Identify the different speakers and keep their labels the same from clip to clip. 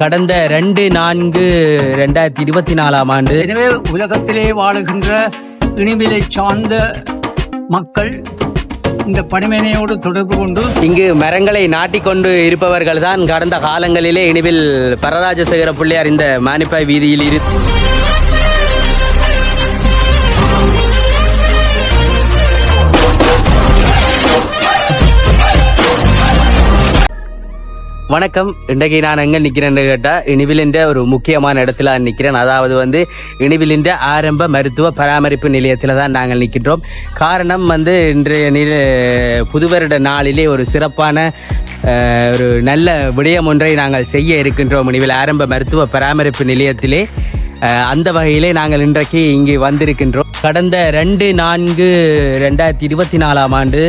Speaker 1: கடந்த ரெண்டு நான்கு ரெண்டாயிரத்தி இருபத்தி நாலாம் ஆண்டு
Speaker 2: எனவே உலகத்திலே வாழுகின்ற இனிவிலை சார்ந்த மக்கள் இந்த பணிமனையோடு தொடர்பு கொண்டு
Speaker 1: இங்கு மரங்களை நாட்டிக்கொண்டு இருப்பவர்கள் தான் கடந்த காலங்களிலே இனிவில் பரராஜசேகர பிள்ளையார் இந்த மானிப்பாய் வீதியில் இரு வணக்கம். இன்றைக்கு நான் எங்க நிக்கிறேன்னு கேட்டா இனிவிலின்ற ஒரு முக்கியமான இடத்துல நான் நிக்கிறேன். அதாவது வந்து இனிவிலின்ற ஆரம்ப மருத்துவ பராமரிப்பு நிலையத்தில் தான் நாங்கள் நிற்கின்றோம் காரணம் வந்து இன்றைய நில புதுவருட நாளிலே ஒரு சிறப்பான ஒரு நல்ல விடயம் ஒன்றை நாங்கள் செய்ய இருக்கின்றோம் இனிவில் ஆரம்ப மருத்துவ பராமரிப்பு நிலையத்திலே. அந்த வகையிலே நாங்கள் இன்றைக்கு இங்கே வந்திருக்கின்றோம். கடந்த ரெண்டு நான்கு ரெண்டாயிரத்தி இருபத்தி நாலாம் ஆண்டு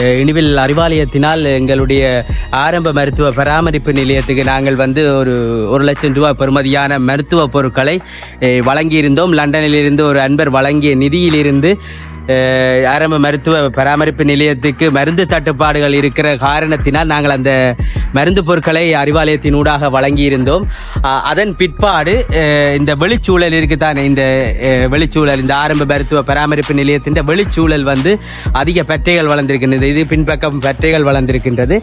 Speaker 1: இனிவில் அறிவாலயத்தினால் எங்களுடைய ஆரம்ப மருத்துவ பராமரிப்பு நிலையத்துக்கு நாங்கள் வந்து ஒரு ஒரு லட்சம் ரூபாய் பெறுமதியான மருத்துவ பொருட்களை வழங்கியிருந்தோம். லண்டனில் இருந்து ஒரு அன்பர் வழங்கிய நிதியிலிருந்து ஆரம்ப மருத்துவ பராமரிப்பு நிலையத்துக்கு மருந்து தட்டுப்பாடுகள் இருக்கிற காரணத்தினால் நாங்கள் அந்த மருந்து பொருட்களை அறிவாலயத்தின் ஊடாக வழங்கியிருந்தோம். அதன் பிற்பாடு இந்த வெளிச்சூழல் இருக்குதானே இந்த வெளிச்சூழல் இந்த ஆரம்ப மருத்துவ பராமரிப்பு நிலையத்தின் வெளிச்சூழல் வந்து அதிக பற்றைகள் வளர்ந்திருக்கின்றது. இது பின்பக்கம் பற்றைகள் வளர்ந்திருக்கின்றது.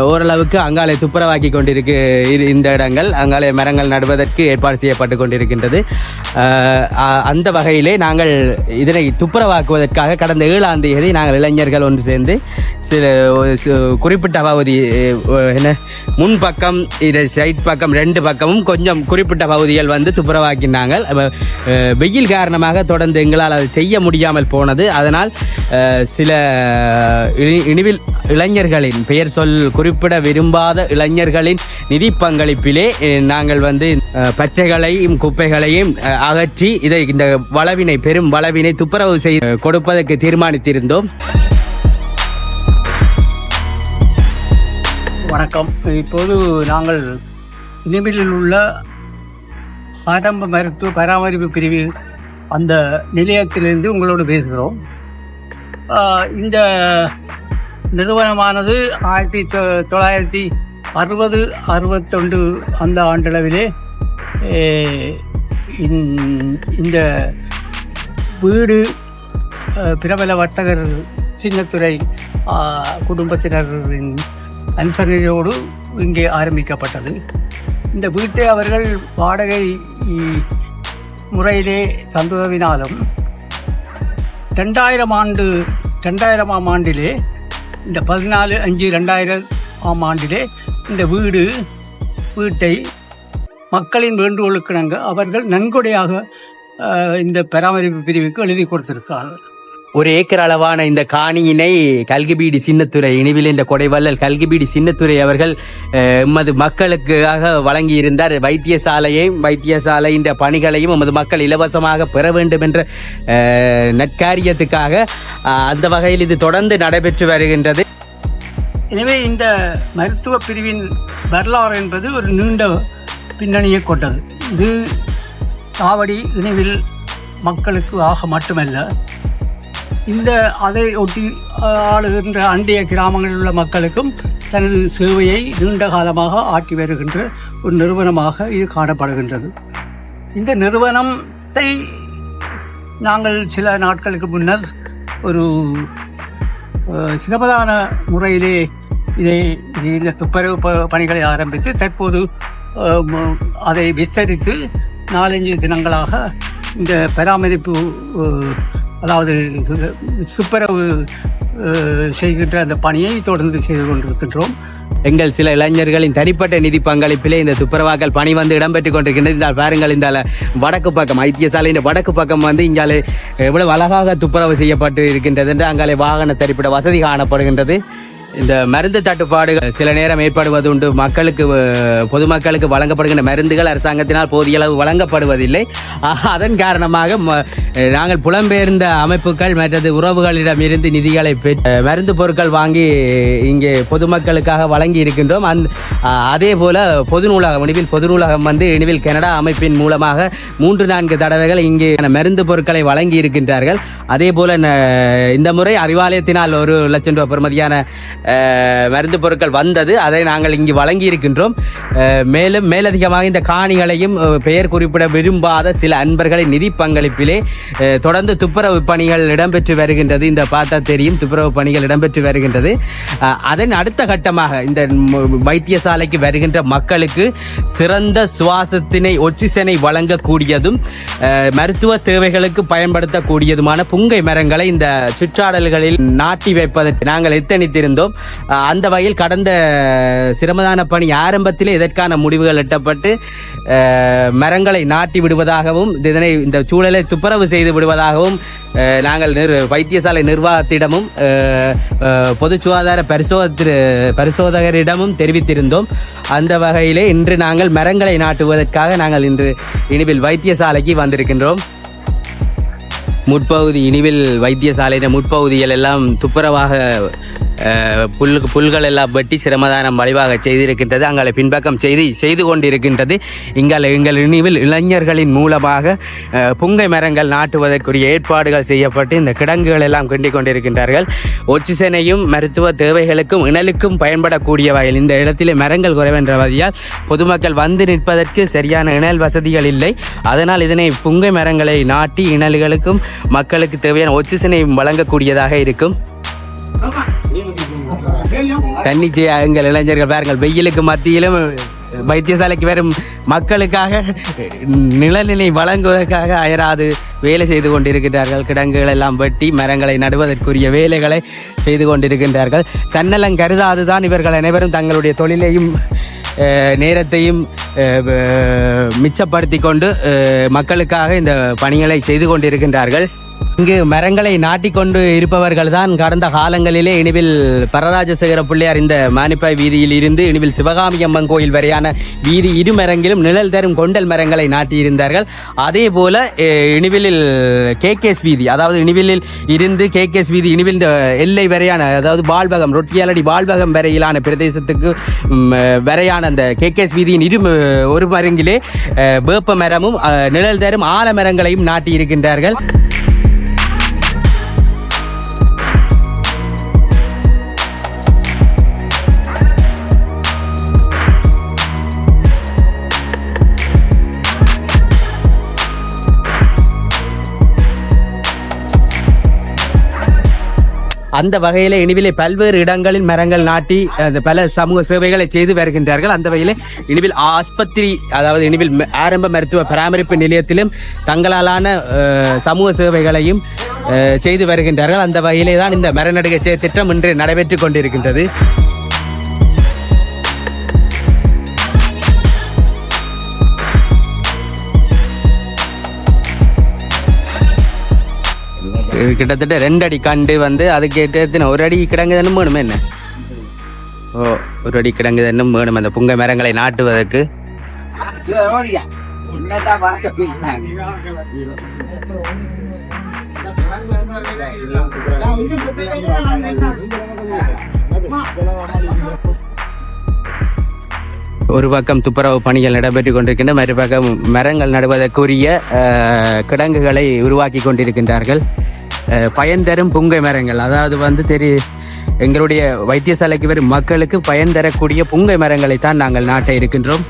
Speaker 1: ஓரளவுக்கு அங்காலே துப்புரவாக்கி கொண்டிருக்கு இந்த இடங்கள் அங்காலே மரங்கள் நடுவதற்கு ஏற்பாடு செய்யப்பட்டு கொண்டிருக்கின்றது. அ- அந்த வகையிலே நாங்கள் இதனை உருவாக்குவதற்காக கடந்த ஏழாம் தேதி நாங்கள் இளைஞர்கள் ஒன்று சேர்ந்து சில ஒரு குறிப்பிட்ட பகுதி என்ன முன் பக்கம் இது சைட் பக்கம் ரெண்டு பக்கமும் கொஞ்சம் குறிப்பிட்ட பகுதிகள் வந்து துப்புரவாக்கினாங்க. வெயில் காரணமாக தொடர்ந்து எங்களால் அதை செய்ய முடியாமல் போனது. அதனால் சில இனிவில் இளைஞர்களின் பெயர் சொல் குறிப்பிட விரும்பாத இளைஞர்களின் நிதி பங்களிப்பிலே நாங்கள் வந்து பச்சைகளையும் பற்றைகளையும் குப்பைகளையும் அகற்றி இதை இந்த வளவினை பெரும் வளவினை துப்புரவு செய்து கொடுப்பதற்கு தீர்மானித்திருந்தோம்.
Speaker 2: வணக்கம். இப்போது நாங்கள் இனிமேலில் உள்ள ஆரம்ப மருத்துவ பராமரிப்பு பிரிவு அந்த நிலையத்திலிருந்து உங்களோடு பேசுகிறோம். இந்த நிறுவனமானது ஆயிரத்தி தொள்ளாயிரத்தி அறுபது அறுபத்தொண்டு அந்த ஆண்டளவிலே இந்த- வீடு பிரபல வர்த்தகர் சின்னத்துறை குடும்பத்தினரின் அனுசரணையோடு இங்கே ஆரம்பிக்கப்பட்டது. இந்த வீட்டை அவர்கள் வாடகை முறையிலே தந்துதவினாலும் ரெண்டாயிரம் ஆண்டு ரெண்டாயிரமாம் ஆண்டிலே இந்த பதினாலு அஞ்சு ரெண்டாயிரம் ஆம் ஆண்டிலே இந்த வீடு வீட்டை மக்களின் வேண்டுகோளுக்கிணங்க அவர்கள் நன்கொடையாக இந்த பராமரிப்பு பிரிவுக்கு எழுதி கொடுத்திருக்கிறார்கள்.
Speaker 1: ஒரு ஏக்கர் அளவான இந்த காணியினை கல்கிபீடி சின்னத்துறை இனிவில் இந்த கொடைவள்ளல் கல்கிபீடி சின்னத்துறை அவர்கள் எமது மக்களுக்காக வழங்கி இருந்தார் வைத்தியசாலையையும் வைத்தியசாலையின் பணிகளையும் எமது மக்கள் இலவசமாக பெற வேண்டும் என்ற நற்காரியத்துக்காக அந்த வகையில் இது தொடர்ந்து நடைபெற்று வருகின்றது.
Speaker 2: எனவே இந்த மருத்துவ பிரிவின் வரலாறு என்பது ஒரு நீண்ட பின்னணியை கொண்டது. இது காவடி இனிவில் மக்களுக்கு ஆக மட்டுமல்ல இந்த அதை ஒட்டி ஆளுகின்ற அண்டைய கிராமங்களில் உள்ள மக்களுக்கும் தனது சேவையை நீண்ட காலமாக ஆற்றி வருகின்ற ஒரு நிறுவனமாக இது காணப்படுகின்றது. இந்த நிறுவனத்தை நாங்கள் சில நாட்களுக்கு முன்னர் ஒரு சிரமதான முறையிலே இதை இந்த துப்புரவு ப- பணிகளை ஆரம்பித்து தற்போது அதை விஸ்தரித்து நாலஞ்சு தினங்களாக இந்த பராமரிப்பு அதாவது சு- துப்புரவு செய்கின்ற அந்த பணியை தொடர்ந்து செய்து கொண்டிருக்கின்றோம்.
Speaker 1: எங்கள் சில இளைஞர்களின் தனிப்பட்ட நிதி பங்களிப்பிலே இந்த துப்புரவாக்கள் பணி வந்து இடம்பெற்றுக் கொண்டிருக்கின்றது. இந்த பாருங்கள் இந்த வடக்கு பக்கம் ஐத்தியசாலையின் வடக்கு பக்கம் வந்து இங்காலே எவ்வளவு அழகாக துப்புரவு செய்யப்பட்டு இருக்கின்றது என்று அங்காலே வாகன தரிப்பிட வசதி காணப்படுகின்றது. இந்த மருந்து தட்டுப்பாடுகள் சில நேரம் ஏற்படுவது உண்டு மக்களுக்கு பொதுமக்களுக்கு வழங்கப்படுகின்ற மருந்துகள் அரசாங்கத்தினால் போதிய அளவு வழங்கப்படுவதில்லை. அதன் காரணமாக ம- நாங்கள் புலம்பெயர்ந்த அமைப்புகள் மற்றது உறவுகளிடமிருந்து நிதிகளை பெற்று மருந்து பொருட்கள் வாங்கி இங்கே பொதுமக்களுக்காக வழங்கி இருக்கின்றோம். அந் அதே போல பொது நூலகம் இனிவில் பொது நூலகம் வந்து இனிவில் கனடா அமைப்பின் மூலமாக மூன்று நான்கு தடவைகள் இங்கே மருந்து பொருட்களை வழங்கி இருக்கின்றார்கள். அதே போல இந்த முறை அறிவாலயத்தினால் ஒரு லட்சம் ரூபாய் பெறுமதியான மருந்து பொருட்கள் வந்தது. அதை நாங்கள் இங்கு வழங்கி இருக்கின்றோம் மேலும் மேலதிகமாக இந்த காணிகளையும் பெயர் குறிப்பிட விரும்பாத சில அன்பர்களின் நிதி பங்களிப்பிலே தொடர்ந்து துப்புரவு பணிகள் இடம்பெற்று வருகின்றது. இந்த பார்த்தா தெரியும் துப்புரவு பணிகள் இடம்பெற்று வருகின்றது. அதன் அடுத்த கட்டமாக இந்த வைத்தியசாலைக்கு வருகின்ற மக்களுக்கு சிறந்த சுவாசத்தினை ஒட்சிசனை வழங்கக்கூடியதும் மருத்துவ தேவைகளுக்கு பயன்படுத்தக்கூடியதுமான புங்கை மரங்களை இந்த சுற்றாடல்களில் நாட்டி வைப்பதற்கு நாங்கள் எத்தனித்திருந்தோம். அந்த வகையில் கடந்த சிரமதான பணி ஆரம்பத்திலே இதற்கான முடிவுகள் எட்டப்பட்டு மரங்களை நாட்டி விடுவதாகவும் இதனை இந்த சூழலை துப்புரவு செய்து விடுவதாகவும் நாங்கள் நிர் வைத்தியசாலை நிர்வாகத்திடமும் பொது சுகாதார பரிசோத பரிசோதகரிடமும் தெரிவித்திருந்தோம். அந்த வகையிலே இன்று நாங்கள் மரங்களை நாட்டுவதற்காக நாங்கள் இன்று இனிவில் வைத்தியசாலைக்கு வந்திருக்கின்றோம். முற்பகுதி இனிவில் வைத்தியசாலையின் முற்பகுதிகள் எல்லாம் துப்புரவாக புல்லுக்கு புல் புல்கள் எல்லாம் வெட்டி சிரமதானம் வழிவாக செய்திருக்கின்றது. அங்கே பின்பக்கம் செய்து செய்து கொண்டிருக்கின்றது. இங்கால எங்கள் இனிவில் இளைஞர்களின் மூலமாக புங்கை மரங்கள் நாட்டுவதற்குரிய ஏற்பாடுகள் செய்யப்பட்டு இந்த கிடங்குகள் எல்லாம் கிண்டிக் கொண்டிருக்கின்றார்கள். ஒச்சிசனையும் மருத்துவ தேவைகளுக்கும் இணலுக்கும் பயன்படக்கூடிய வகையில் இந்த இடத்திலே மரங்கள் குறைவென்றவதியால் பொதுமக்கள் வந்து நிற்பதற்கு சரியான இணல் வசதிகள் இல்லை. அதனால் இதனை புங்கை மரங்களை நாட்டி இணல்களுக்கும் மக்களுக்கு தேவையான ஒச்சிசனையும் வழங்கக்கூடியதாக இருக்கும். தன்னிச்சையா எங்கள் இளைஞர்கள் பாருங்கள் வெயிலுக்கு மத்தியிலும் வைத்தியசாலைக்கு வரும் மக்களுக்காக நிலநிலை வழங்குவதற்காக அயராது வேலை செய்து கொண்டிருக்கிறார்கள். கிடங்குகள் எல்லாம் வெட்டி மரங்களை நடுவதற்குரிய வேலைகளை செய்து கொண்டிருக்கின்றார்கள். தன்னலம் கருதாதுதான் இவர்கள் அனைவரும் தங்களுடைய தொழிலையும் நேரத்தையும் மிச்சப்படுத்தி கொண்டு மக்களுக்காக இந்த பணிகளை செய்து கொண்டிருக்கின்றார்கள். இங்கு மரங்களை நாட்டிக்கொண்டு இருப்பவர்கள் தான் கடந்த காலங்களிலே இனிவில் பரராஜசேகர பிள்ளையார் இந்த மானிப்பாய் வீதியில் இருந்து இனிவில் சிவகாமி அம்மன் கோயில் வரையான வீதி இரு மரங்கிலும் நிழல் தரும் கொண்டல் மரங்களை நாட்டியிருந்தார்கள். அதே போல இனிவிலில் கேகேஸ் வீதி அதாவது இனிவிலில் இருந்து கேகேஸ் வீதி இனிவில் இந்த எல்லை வரையான அதாவது பால்பகம் ரொட்டியாலடி பால்பகம் வரையிலான பிரதேசத்துக்கு வரையான அந்த கேகேஎஸ் வீதியின் இரு ஒரு மரங்கிலே வேப்ப மரமும் நிழல் தரும் ஆல மரங்களையும் நாட்டியிருக்கின்றார்கள். அந்த வகையில இனிவிலே பல்வேறு இடங்களில் மரங்கள் நாட்டி அந்த பல சமூக சேவைகளை செய்து வருகின்றார்கள். அந்த வகையில் இனிவில் ஆஸ்பத்திரி அதாவது இனிவில் ம- ஆரம்ப மருத்துவ பராமரிப்பு நிலையத்திலும் தங்களாலான சமூக சேவைகளையும் செய்து வருகின்றார்கள். அந்த வகையிலே தான் இந்த மரநடுகை திட்டம் இன்று நடைபெற்றுக் கொண்டிருக்கின்றது. கிட்டத்தட்ட ரெண்டு அடி கண்டு வந்து அதுக்கு எத்தனை? ஒரு அடி கிடங்கு தானே வேணுமே என்ன? ஓ ஒரு அடி கிடங்கு தானே வேணும் அந்த புங்க மரங்களை நாட்டுவதற்கு. ஒரு பக்கம் துப்புரவு பணிகள் நடைபெற்றுக் கொண்டிருக்கின்ற மறுபக்கம் மரங்கள் நடுவதற்குரிய கிடங்குகளை உருவாக்கி கொண்டிருக்கின்றார்கள். பயன் தரும் புங்கை மரங்கள். அதாவது வந்து தெரி எங்களுடைய வைத்தியசாலைக்கு வரும் மக்களுக்கு பயன் தரக்கூடிய புங்கை மரங்களை தான் நாங்கள் நாட்ட இருக்கின்றோம்.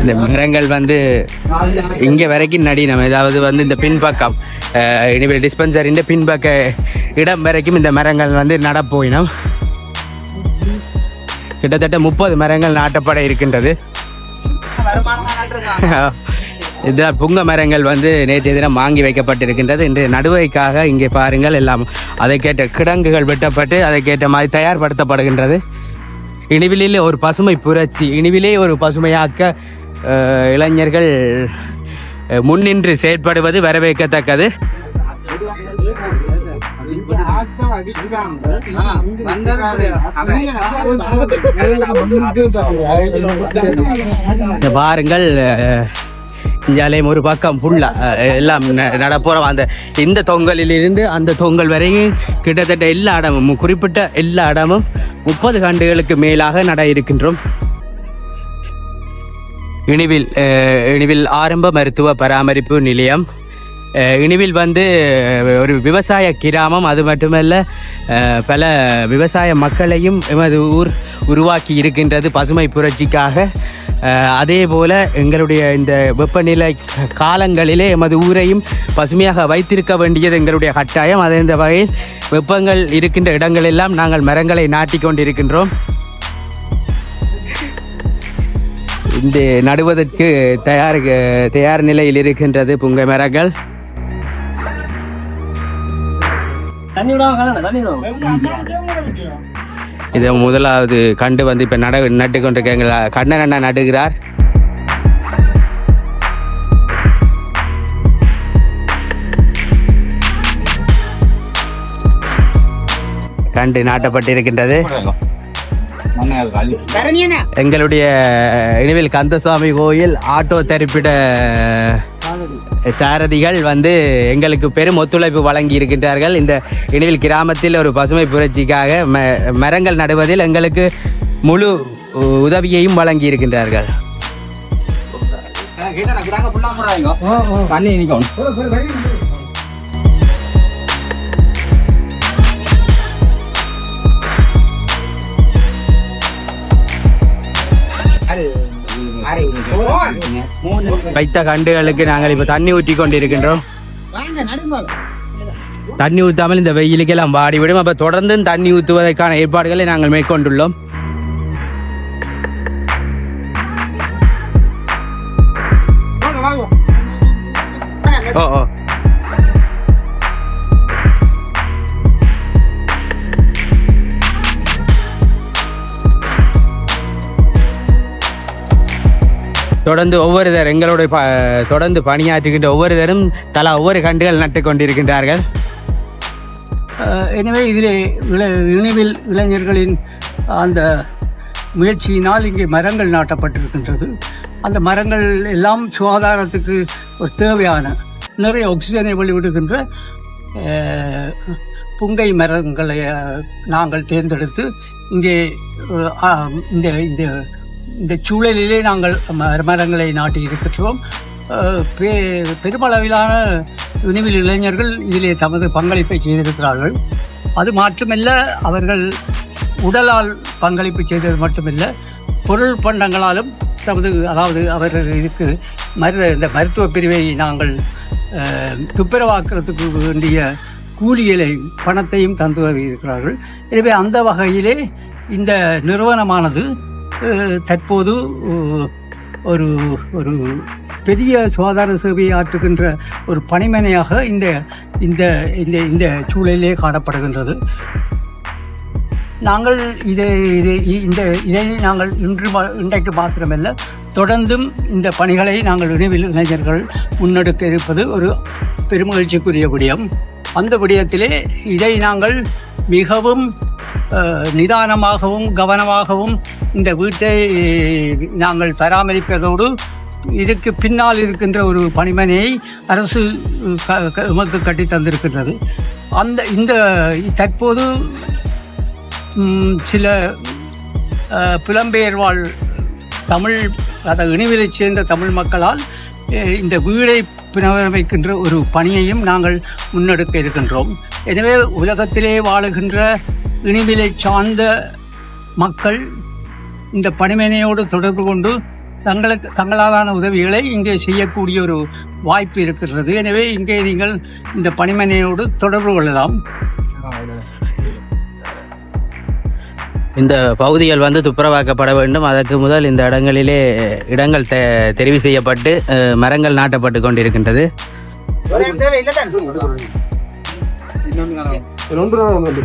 Speaker 1: இந்த மரங்கள் வந்து இங்க வரைக்கும் நடி நம்ம ஏதாவது வந்து இந்த பின்பக்கம் இனிமேல் டிஸ்பென்சரின் பின்பக்க இடம் வரைக்கும் இந்த மரங்கள் வந்து நடப்போயினோம். கிட்டத்தட்ட முப்பது மரங்கள் நாட்டப்பட இருக்கின்றது. இந்த புங்க மரங்கள் வந்து நேற்றைய தினம் வாங்கி வைக்கப்பட்டிருக்கின்றது. இன்று நடுவைக்காக இங்கே பாருங்கள் எல்லாம் அதை கேட்ட கிடங்குகள் வெட்டப்பட்டு அதை கேட்ட மாதிரி தயார்படுத்தப்படுகின்றது. இனிவிலே ஒரு பசுமை புரட்சி இனிவிலே ஒரு பசுமையாக்க இளைஞர்கள் முன்னின்று செயற்படுவது வரவேற்கத்தக்கது. பாருங்கள் அஹ், இந்தியாலயம் ஒரு பக்கம் ஃபுல்லா எல்லாம் ந- நடப்புறோம். அந்த இந்த தொங்கலிலிருந்து அந்த தொங்கல் வரையும் கிட்டத்தட்ட எல்லா இடமும் குறிப்பிட்ட எல்லா இடமும் முப்பது ஆண்டுகளுக்கு மேலாக நட இருக்கின்றோம். இனிவில் இனிவில் ஆரம்ப மருத்துவ பராமரிப்பு நிலையம் இனிவில் வந்து ஒரு விவசாய கிராமம் அது மட்டுமல்ல பல விவசாய மக்களையும் எமது ஊர் உருவாக்கி இருக்கின்றது பசுமை புரட்சிக்காக. அதே போல் எங்களுடைய இந்த வெப்பநிலை காலங்களிலே எமது ஊரையும் பசுமையாக வைத்திருக்க வேண்டியது எங்களுடைய கட்டாயம். அதே இந்த வகையில் வெப்பங்கள் இருக்கின்ற இடங்களெல்லாம் நாங்கள் மரங்களை நாட்டிக்கொண்டிருக்கின்றோம் இந்த நடுவதற்கு தயார் தயார் நிலையில் இருக்கின்றது புங்கை மரங்கள். இதை முதலாவது கண்டு வந்து இப்போ நட நட்டு கொண்டிருக்காங்க கண்ணன் அண்ணா நடுகிறார். கண்டு நாட்டப்பட்டிருக்கின்றது. எங்களுடைய இனிவில் கந்தசுவாமி கோயில் ஆட்டோ தரிப்பிட சாரதிகள். வந்து எங்களுக்கு பெரும் ஒத்துழைப்பு வழங்கி இருக்கின்றார்கள். இந்த இனிவில் கிராமத்தில் ஒரு பசுமை புரட்சிக்காக ம மரங்கள் நடுவதில் எங்களுக்கு முழு உதவியையும் வழங்கி இருக்கின்றார்கள்.
Speaker 3: தண்ணி நிற்கும்
Speaker 1: வைத்த கண்டுகளுக்கு நாங்கள் இப்போ தண்ணி ஊற்றி கொண்டிருக்கின்றோம் தண்ணி ஊற்றாமல் இந்த வெயிலுக்கெல்லாம் வாடிவிடும். அப்போ தொடர்ந்து தண்ணி ஊற்றுவதற்கான ஏற்பாடுகளை நாங்கள் மேற்கொண்டுள்ளோம். ஓ ஓ. தொடர்ந்து ஒவ்வொரு ஒவ்வொருத்தர் எங்களுடைய ப தொடர்ந்து பணியாற்றுகின்ற ஒவ்வொரு தரும் தலா ஒவ்வொரு கண்டுகள் நட்டு கொண்டிருக்கின்றார்கள்.
Speaker 2: எனவே இதிலே நினைவில் இணைவில் இளைஞர்களின் அந்த முயற்சியினால் இங்கே மரங்கள் நாட்டப்பட்டிருக்கின்றது. அந்த மரங்கள் எல்லாம் சுகாதாரத்துக்கு ஒரு தேவையான நிறைய ஆக்சிஜனை வெளிவிடுகின்ற புங்கை மரங்களை நாங்கள் தேர்ந்தெடுத்து இங்கே இந்த இந்த இந்த சூழலிலே நாங்கள் ம- மரங்களை நாட்டி இருக்கின்றோம். பெ- பெருமளவிலான துணிவில் இளைஞர்கள் இதிலே தமது பங்களிப்பை செய்திருக்கிறார்கள். அது மட்டுமல்ல அவர்கள் உடலால் பங்களிப்பு செய்தது மட்டுமல்ல பொருள் பண்டங்களாலும் தமது அதாவது அவர்கள் இதுக்கு மருத இந்த மருத்துவ பிரிவை நாங்கள் துப்புரவாக்குறதுக்கு வேண்டிய கூலிகளையும் பணத்தையும் தந்து வருகிறார்கள் எனவே அந்த வகையிலே இந்த நிறுவனமானது தற்போது ஒரு ஒரு பெரிய சுகாதார சேவையை ஆற்றுகின்ற ஒரு பணிமனையாக இந்த இந்த இந்த இந்த சூழலிலே காணப்படுகின்றது. நாங்கள் இதை இதை இந்த இதை நாங்கள் இன்று இன்றைக்கு மாத்திரமல்ல தொடர்ந்தும் இந்த பணிகளை நாங்கள் நினைவில் இளைஞர்கள் முன்னெடுக்க இருப்பது ஒரு பெருமகிழ்ச்சிக்குரிய விடயம். அந்த விடயத்திலே இதை நாங்கள் மிகவும் நிதானமாகவும் கவனமாகவும் இந்த வீட்டை நாங்கள் பராமரிப்பதோடு இதுக்கு பின்னால் இருக்கின்ற ஒரு பணிமனையை அரசு க- எமக்கு கட்டி தந்திருக்கின்றது. அந்த இந்த தற்போது சில புலம்பெயர் வாழ் தமிழ் அதை இணைவிலைச் சேர்ந்த தமிழ் மக்களால் இந்த வீடை புனரமைக்கின்ற ஒரு பணியையும் நாங்கள் முன்னெடுக்க இருக்கின்றோம். எனவே உலகத்திலே வாழுகின்ற இனிவிலை சார்ந்த மக்கள் இந்த பணிமனையோடு தொடர்பு கொண்டு தங்களுக்கு தங்களாலான உதவிகளை இங்கே செய்யக்கூடிய ஒரு வாய்ப்பு இருக்கின்றது எனவே இங்கே நீங்கள் இந்த பணிமனையோடு தொடர்பு கொள்ளலாம்.
Speaker 1: இந்த பகுதிகள் வந்து துப்புரவாக்கப்பட வேண்டும். அதற்கு முதல் இந்த இடங்களிலே இடங்கள் தெ தெரிவு செய்யப்பட்டு மரங்கள் நாட்டப்பட்டு கொண்டிருக்கின்றது.
Speaker 2: இன்னொன்று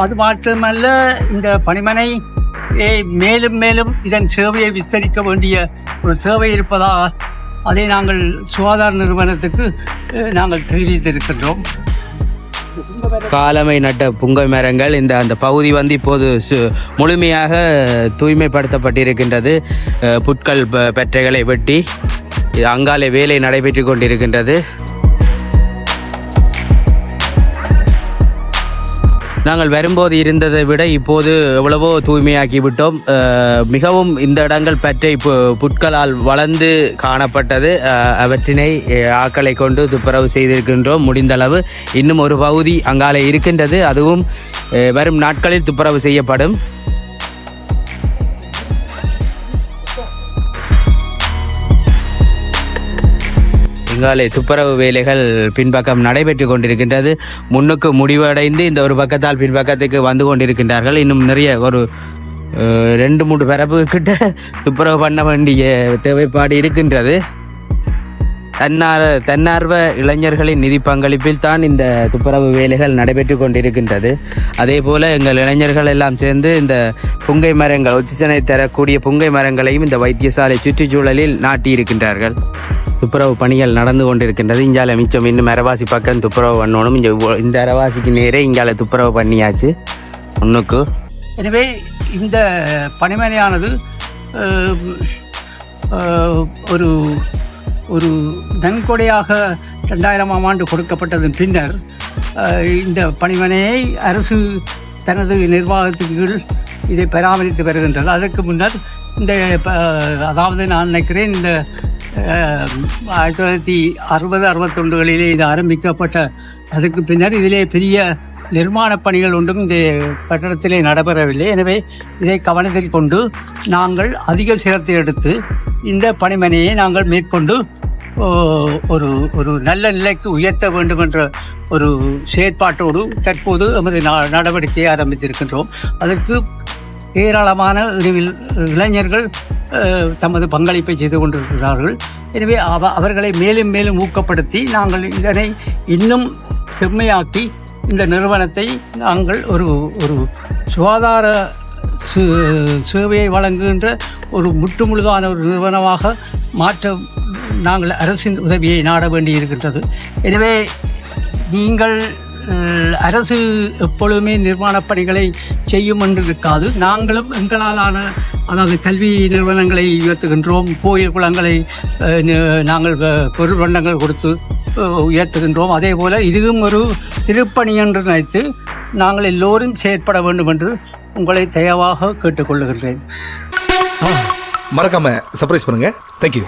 Speaker 2: அது மட்டுமல்ல இந்த பணிமனை ஏ, மேலும் மேலும் இதன் சேவையை விஸ்தரிக்க வேண்டிய ஒரு தேவை இருப்பதாக அதை நாங்கள் சுகாதார நிறுவனத்துக்கு நாங்கள் தெரிவித்திருக்கின்றோம்.
Speaker 1: காலமை நட்ட புங்கை மரங்கள் இந்த அந்த பகுதி வந்து இப்போது சு- முழுமையாக தூய்மைப்படுத்தப்பட்டிருக்கின்றது. புட்கள் பெற்றைகளை வெட்டி அங்காலே வேலை நடைபெற்று கொண்டிருக்கின்றது. நாங்கள் வரும்போது இருந்ததை விட இப்போது எவ்வளவோ தூய்மையாக்கி விட்டோம். மிகவும் இந்த இடங்கள் பற்றி புட்களால் வளர்ந்து காணப்பட்டது. அவற்றினை ஆக்களை கொண்டு துப்புரவு செய்திருக்கின்றோம். முடிந்தளவு இன்னும் ஒரு பகுதி அங்காலே இருக்கின்றது. அதுவும் வரும் நாட்களில் துப்புரவு செய்யப்படும். இங்காலே துப்புரவு வேலைகள் பின்பக்கம் நடைபெற்று கொண்டிருக்கின்றது. முன்னுக்கு முடிவடைந்து இந்த ஒரு பக்கத்தால் பின்பக்கத்துக்கு வந்து கொண்டிருக்கின்றார்கள். இன்னும் நிறைய ஒரு ரெண்டு மூன்று பரப்பு கிட்ட துப்புரவு பண்ண வேண்டிய தேவைப்பாடு இருக்கின்றது. தன்னார் தன்னார்வ இளைஞர்களின் நிதி பங்களிப்பில் தான் இந்த துப்புரவு வேலைகள் நடைபெற்று கொண்டிருக்கின்றது. அதே போல எங்கள் இளைஞர்கள் எல்லாம் சேர்ந்து இந்த புங்கை மரங்கள் ஒச்சிசனை தரக்கூடிய புங்கை மரங்களையும் இந்த வைத்தியசாலை சுற்றுச்சூழலில் நாட்டி இருக்கின்றார்கள் துப்புரவு பணிகள் நடந்து கொண்டிருக்கின்றது. இங்கால மிச்சம் இன்னும் அரவாசி பக்கம் துப்புரவு பண்ணணும். இங்கே இந்த அரவாசிக்கு நேரே இங்கால துப்புரவு பண்ணியாச்சு. ஒன்றுக்கு
Speaker 2: எனவே இந்த பணிமனையானது ஒரு ஒரு நன்கொடையாக ரெண்டாயிரமாம் ஆண்டு கொடுக்கப்பட்டதன் பின்னர் இந்த பணிமனையை அரசு தனது நிர்வாகத்தின் கீழ் இதை பராமரித்து வருகின்றது. அதற்கு முன்னர் இந்த ப- அதாவது நான் நினைக்கிறேன் இந்த ஆயிரத்தி தொள்ளாயிரத்தி அறுபது அறுபத்தொண்டுகளிலே இது ஆரம்பிக்கப்பட்ட அதுக்கு பின்னர் இதிலே பெரிய நிர்மாணப் பணிகள் ஒன்றும் இந்த கட்டடத்திலே நடைபெறவில்லை. எனவே இதை கவனத்தில் கொண்டு நாங்கள் அதிக சிரத்தை எடுத்து இந்த பணிமனையை நாங்கள் மேற்கொண்டு ஒரு ஒரு நல்ல நிலைக்கு உயர்த்த வேண்டும் என்ற ஒரு செயற்பாட்டோடு தற்போது நமது நடவடிக்கையை ஆரம்பித்திருக்கின்றோம். அதற்கு ஏராளமான இளைஞர்கள் தமது பங்களிப்பை செய்து கொண்டிருக்கிறார்கள். எனவே அவ அவர்களை மேலும் மேலும் ஊக்கப்படுத்தி நாங்கள் இதனை இன்னும் செம்மையாக்கி இந்த நிறுவனத்தை நாங்கள் ஒரு ஒரு சுகாதார சு- சேவையை வழங்குகின்ற ஒரு முற்றுமுழுதான ஒரு நிறுவனமாக மாற்ற நாங்கள் அரசின் உதவியை நாட வேண்டி இருக்கின்றது எனவே நீங்கள் அரசு எப்பொழுதுமே நிர்மாணப் பணிகளை செய்யும் என்று இருக்காது. நாங்களும் எங்களாலான அதாவது கல்வி நிறுவனங்களை உயர்த்துகின்றோம். கோயில் குளங்களை நாங்கள் பொருள் வண்ணங்கள் கொடுத்து உயர்த்துகின்றோம். அதே போல் இதுவும் ஒரு திருப்பணி என்று நினைத்து நாங்கள் எல்லோரும் செயற்பட வேண்டும் என்று உங்களை தயவாக கேட்டுக்கொள்ளுகின்றேன்.
Speaker 4: மறக்காம சர்ப்ரைஸ் பண்ணுங்க. தேங்க்யூ